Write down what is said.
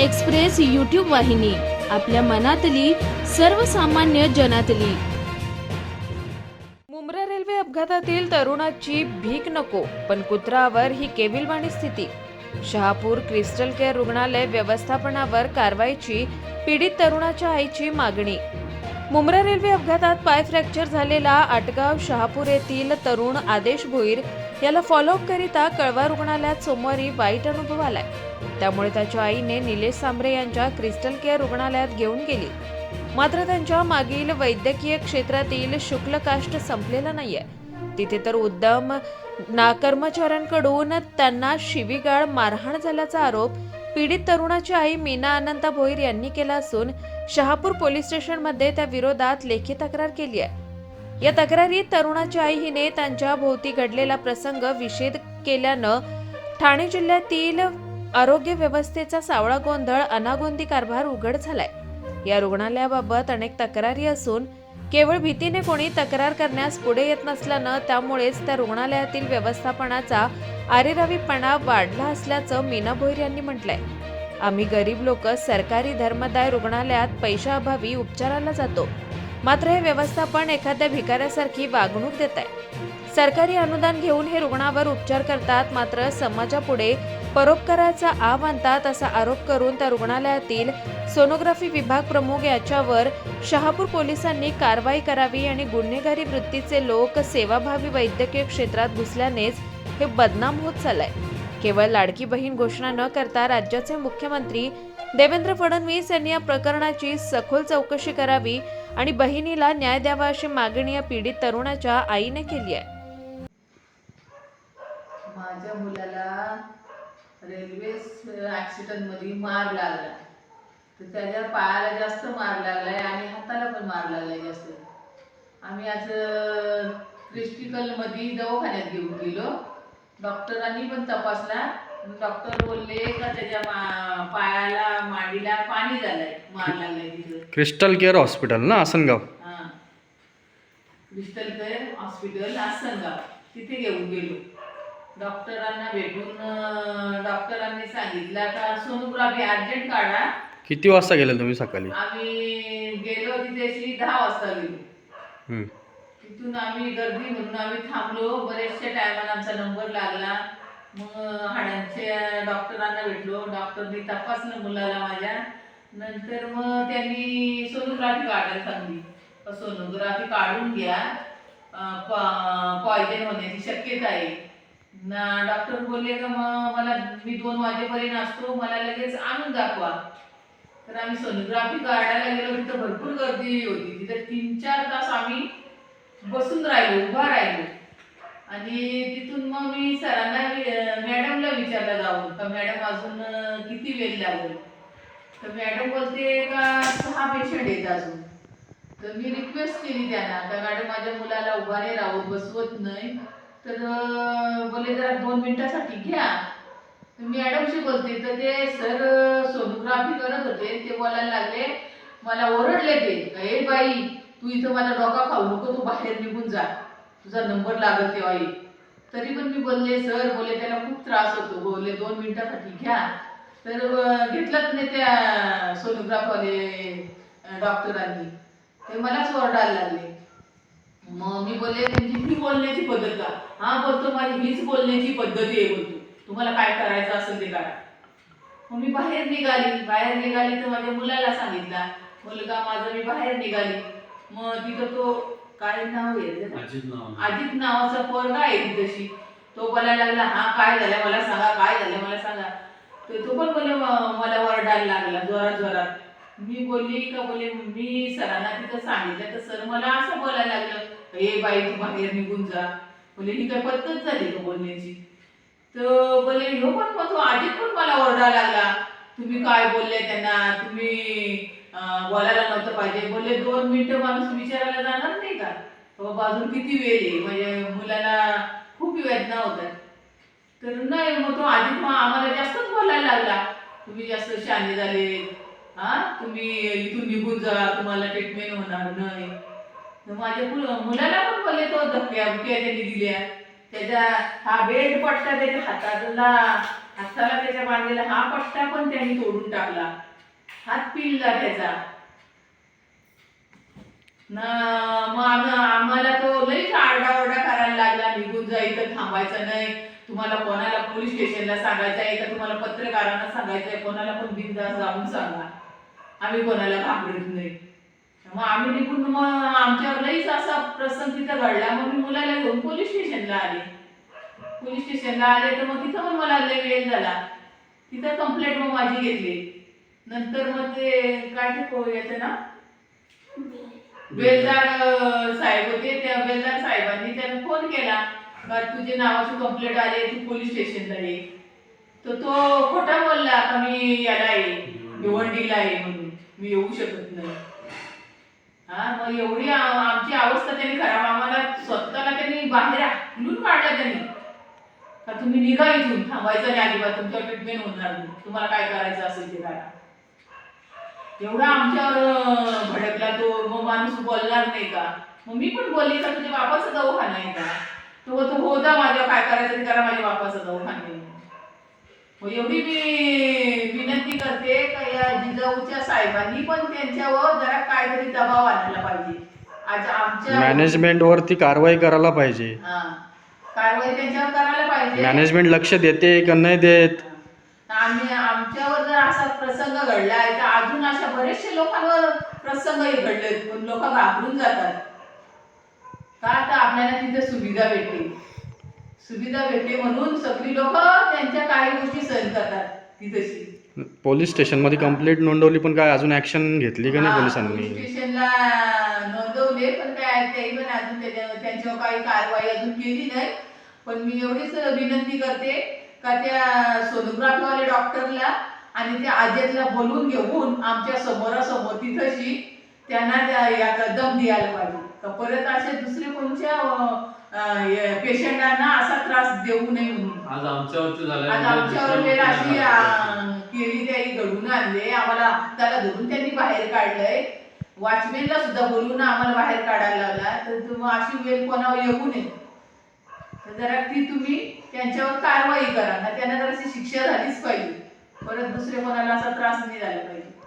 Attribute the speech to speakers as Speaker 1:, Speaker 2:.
Speaker 1: Express YouTube वाहिनी आपल्या मनातली सर्वसामान्य जनातली. मुंब्रा रेल्वे अपघातातील तरुणाची भीक नको पण कुत्रावर ही केविलवाणी स्थिती. शहापूर क्रिस्टल केअर रुग्णालय व्यवस्थापनावर कारवाईची पीडित तरुणाच्या आईची मागणी. मुंब्रा रेल्वे अपघातात पाय फ्रॅक्चर झालेला आटगाव शहापूर येथील तरुण आदेश भोईर याला फॉलोअप करिता कळवा रुग्णालयात सोमवारी वाईट अनुभव आलाय. त्यामुळे त्याच्या आईने निलेश सांबरे यांच्या क्रिस्टल केअर रुग्णालयात घेऊन गेली. मात्र त्यांच्या मागील वैद्यकीय क्षेत्रातील शुक्ल काष्ट संपलेला नाहीये. तिथे तर उद्यम ना कर्मचाऱ्यांकडून त्यांना शिवीगाळ मारहाण झाल्याचा आरोप पीडित तरुणाची आई मीना अनंता भोईर यांनी केला असून शहापूर पोलीस स्टेशनमध्ये त्या विरोधात लेखी तक्रार केली आहे. या तक्रारीत तरुणाची आई हिने त्यांच्या भोवती घडलेला प्रसंग विषेद केल्यानं ठाणे जिल्ह्यातील आरोग्य व्यवस्थेचा सावळा गोंधळ अनागोंदी कारभार उघड झालाय. या रुग्णालयाबाबत अनेक तक्रारी असून केवळ भीतीने कोणी तक्रार करण्यास पुढे येत नसल्यानं त्यामुळेच त्या रुग्णालयातील व्यवस्थापनाचा आरेरावीपणा वाढला असल्याचं मीना भोईर यांनी म्हटलंय. आम्ही गरीब लोक सरकारी धर्मदाय रुग्णालयात पैशाअभावी उपचाराला जातो. मात्र हे व्यवस्थापन एखाद्या भिकाऱ्यासारखी वागणूक देत आहे. सरकारी अनुदान घेऊन हे रुग्णावर उपचार करतात मात्र समाजापुढे परोपकाराचा आव आणतात असा आरोप करून त्या रुग्णालयातील सोनोग्राफी विभाग प्रमुख याच्यावर शहापूर पोलिसांनी कारवाई करावी आणि गुन्हेगारी वृत्तीचे लोक सेवाभावी वैद्यकीय क्षेत्रात घुसल्यानेच हे बदनाम होत चाललंय. केवळ लाडकी बहीण घोषणा न करता राज्याचे मुख्यमंत्री देवेंद्र फडणवीस यांनी या प्रकरणाची सखोल चौकशी करावी आणि बहिणीला न्याय द्यावा अशी मागणी या पीडित तरुणाच्या आईने केली आहे.
Speaker 2: माझ्या मुलाला रेल्वे ॲक्सिडेंटमध्ये मार लागला. तर त्याच्या पायाला जास्त मार लागलाय आणि हाताला पण मार लागलाय जास्त. आम्ही आज क्रिस्टिकलमध्ये दवाखान्यात घेऊन गेलो. डॉक्टरांनी पण तपासला. डॉक्टर बोलले का त्याच्या मा- पायाला मांडीला पाणी झालंय मार लागलाय तिथं.
Speaker 3: क्रिस्टल केअर हॉस्पिटल ना आसनगाव?
Speaker 2: हा. Crystal care hospital Asangaon. तिथे घेऊन गेलो. डॉक्टरांना भेटून डॉक्टरांनी सांगितलं का सोनोग्राफी अर्जंट काढा.
Speaker 3: किती वाजता गेले तुम्ही सकाळी?
Speaker 2: आम्ही गेलो तिथे दहा वाजता गेलो. तिथून आम्ही गर्दी म्हणून आम्ही थांबलो. बरेचशा टायमाला आमचा नंबर लागला. मग हाडांच्या डॉक्टरांना भेटलो. डॉक्टरनी तपासलं मुलाला माझ्या. नंतर मग त्यांनी सोनोग्राफी काढायला सांगली. सोनोग्राफी काढून घ्या. पॉयझन होण्याची शक्यता आहे. ना डॉक्टर बोलले का मग मला मी दोन वाजेपर्यंत असतो. मला लगेच आणून दाखवा. तर आम्ही सोनोग्राफी काढायला गेलो. तिथं भरपूर गर्दी होती. तिथं तीन चार तास आम्ही बसून राहिलो उभा राहिलो. आणि तिथून मग मी सरांना मॅडमला विचारलं जाऊन का मॅडम अजून किती वेळ लागेल? तर मॅडम बोलते का सहा पेशंट आहेत अजून. तर मी रिक्वेस्ट केली त्यांना का मॅडम माझ्या मुलाला उभा नाही राहू बसवत नाही. तर बोले बोलले जरा दोन मिनिटासाठी घ्या. मी मॅडमशी बोलते तर ते सर सोनोग्राफी करत होते ते बोलायला लागले मला ओरडले ते. हे बाई तू इथं माझा डोका खाऊ नको तू बाहेर निघून जा. तुझा नंबर लागत तेव्हा ये तरी पण मी बोलले सर बोलले त्याला खूप त्रास होतो. बोलले दोन मिनिटासाठी घ्या. तर घेतलंच नाही त्या सोनोग्राफवाले डॉक्टरांनी. ते मलाच ओरडायला लागले. मग मी बोलले त्यांची ही बोलण्याची पद्धत का? हा बोलतो माझी हीच बोलण्याची पद्धती आहे बोलतो. तुम्हाला काय करायचं असेल ते करा. मग मी बाहेर निघाली. बाहेर निघाली तर माझ्या मुलाला सांगितला. मुलगा माझं मी बाहेर निघाली. मग तिथं तो काय नाव आहे त्याचं? अजित नावाचा पोरगा आहे तिथशी तो बोलायला लागला हा काय झालं? मला सांगा काय झालं? मला सांगा. तर तो पण बोले "म- मला ओरडायला लागला जोरात जोरात. मी बोलली का बोले मी सरांना तिथं सांगितलं तर सर मला असं बोलायला लागलं हे बाई तू बाहेर निघून जा. बोले ही काय पद्धत झाली का बोलण्याची? तर बोले ह्यो पण मग तो अजित पण मला ओरडायला लागला. तुम्ही काय बोलले त्यांना? तुम्ही बोलायला नव्हतं बोलले दोन मिनिटं माणूस विचारायला जाणार नाही का? बाबा अजून किती वेळ आहे? म्हणजे मुलाला खूप वेदना होतात. तर नाही मग तो आधी मग आम्हाला जास्तच बोलायला लागला. तुम्ही जास्त शाने झाले. हा? तुम्ही इथून निघून जा तुम्हाला ट्रीटमेंट होणार नाही. तर माझ्या मुलाला पण बोलले तो धक्क्या बुक्या त्यांनी दिल्या. त्याच्या हा बेड पट्टा त्याच्या हाताला हाताला त्याच्या बांधलेला हा पट्टा पण त्यांनी तोडून टाकला. हात पिळला त्याचा. ना मग आम- आम्हाला तो लईच आरडाओरडा करायला लागला. निघून जायचं थांबायचं नाही. तुम्हाला कोणाला पोलीस स्टेशनला सांगायचं आहे तर तुम्हाला पत्रकारांना सांगायचं आहे कोणाला पण बिंदास जाऊन सांगा. आम्ही कोणाला घाबरत नाही. मग आम्ही निघून मग आमच्यावर लईच असा प्रसंग तिथं घडला. मग मी मुलाला घेऊन पोलीस स्टेशनला आले. पोलीस स्टेशनला आले तर मग तिथं पण मला लय वेळ झाला. तिथं कंप्लेंट मग माझी घेतली. नंतर मग ते काय ते याचं ना? बेलदार साहेब होते. त्या बेलदार साहेबांनी त्यांना फोन केला. का तुझे नावाची कंप्लेंट आली तू पोलीस स्टेशनला ये. तर तो खोटा बोलला का मी याला आहे. भिवंडीला आहे म्हणून. मी येऊ शकत नाही. हा मग एवढी आमची अवस्था त्यांनी खराब. आम्हाला स्वतःला त्यांनी बाहेर हाकलून काढलं त्यांनी. का तुम्ही निघा इथून. थांबायचं नाही अजिबात. तुमच्या ट्रीटमेंट होणार नाही. तुम्हाला काय करायचं असेल ते करा. एवढा आमच्यावर भडकला तो. मग माणूस बोलणार नाही का? मग मी पण बोलली का तुझ्या बापाचा दवाखाना आहे का? तो तो होता माझ्या काय करायचं करा माझ्या बापाचा दवाखाना मग एवढी मी विनंती करते का या जिजाऊच्या साहेबांनी पण त्यांच्यावर जरा काहीतरी दबाव आणायला पाहिजे. आज आमच्या
Speaker 3: मॅनेजमेंट वरती कारवाई करायला पाहिजे.
Speaker 2: हा. कारवाई त्यांच्यावर करायला पाहिजे.
Speaker 3: मॅनेजमेंट लक्ष देते का नाही देत?
Speaker 2: आम्ही आमच्यावर जर असा प्रसंग घडला आहे तर अजून अशा बरेचशा लोकांवर प्रसंगही घडले पण लोक घाबरून जातात. का तर आपल्याला तिथे सुविधा भेटते सुविधा भेटते म्हणून सगळी लोक त्यांच्या काही गोष्टी सहन करतात तिथेशी.
Speaker 3: पोलीस स्टेशनमध्ये कंप्लेंट नोंदवली पण काय अजून ऍक्शन घेतली का नाही पोलिसांनी?
Speaker 2: पोलीस स्टेशनला नोंदवले पण काय तेही पण अजून त्याच्या- त्यांच्यावर काही कारवाई अजून केली नाही. पण मी एवढीच विनंती करते का त्या सोनोग्राफीवाल्या डॉक्टरला आणि त्या आजेतला बोलून घेऊन आमच्या समोरासमोर तिथंशी त्यांना त्या या दम द्यायला पाहिजे. का परत असे दुसरे कोणत्या पेशंटांना असा त्रास देऊ नये म्हणून?
Speaker 4: आज आमच्यावरती झालं
Speaker 2: आज आमच्यावर वेळ अशी केली त्यांनी घडून आणले. आम्हाला हाताला धरून त्यांनी बाहेर काढलंय. वॉचमॅनला सुद्धा बोलून आम्हाला बाहेर काढायला लावला. तर तुम्ही अशी वेळ कोणावर येऊ नये. तर जरा ती तुम्ही त्यांच्यावर कारवाई करा. ना त्यांना जराशी शिक्षा झालीच पाहिजे. परत दुसरे कोणाला असा त्रास नाही झाला पाहिजे.